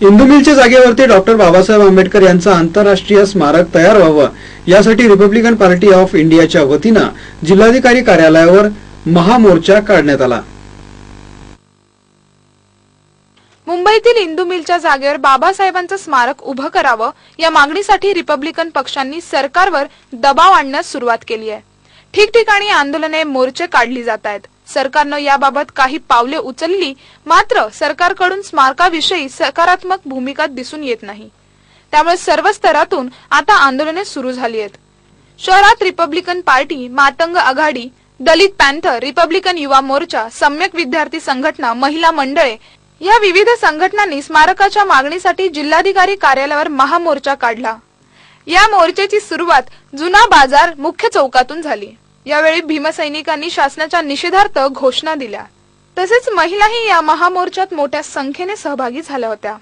इंदू मिलच्या जागेवरती डॉक्टर बाबासाहेब आंबेडकर यांचं आंतरराष्ट्रीय स्मारक तयार व्हावं यासाठी रिपब्लिकन पार्टी ऑफ इंडियाच्या वतीनं जिल्हाधिकारी कार्यालयावर महामोर्चा काढण्यात आला. मुंबईतील इंदू मिलच्या जागेवर बाबासाहेबांचं स्मारक उभं करावं या मागणीसाठी रिपब्लिकन पक्षांनी सरकारवर दबाव आणण्यास सुरुवात केली आहे. ठिकठिकाणी आंदोलने मोर्चे काढली जात आहेत. सरकारनं याबाबत काही पावले उचलली मात्र सरकारकडून स्मारकाविषयी सकारात्मक भूमिका दिसून येत नाही. त्यामुळे सर्व स्तरातून आता आंदोलने सुरू झाली आहेत. शहरात रिपब्लिकन पार्टी मातंग आघाडी दलित पॅन्थर रिपब्लिकन युवा मोर्चा सम्यक विद्यार्थी संघटना महिला मंडळे या विविध संघटनांनी स्मारकाच्या मागणीसाठी जिल्हाधिकारी कार्यालयावर महामोर्चा काढला. या मोर्चाची सुरुवात जुना बाजार मुख्य चौकातून झाली. यावेळी भीमसैनिकांनी शासनाच्या निषेधार्थ घोषणा दिल्या. तसेच महिलाही या महामोर्चात मोठ्या संख्येने सहभागी झाल्या होत्या.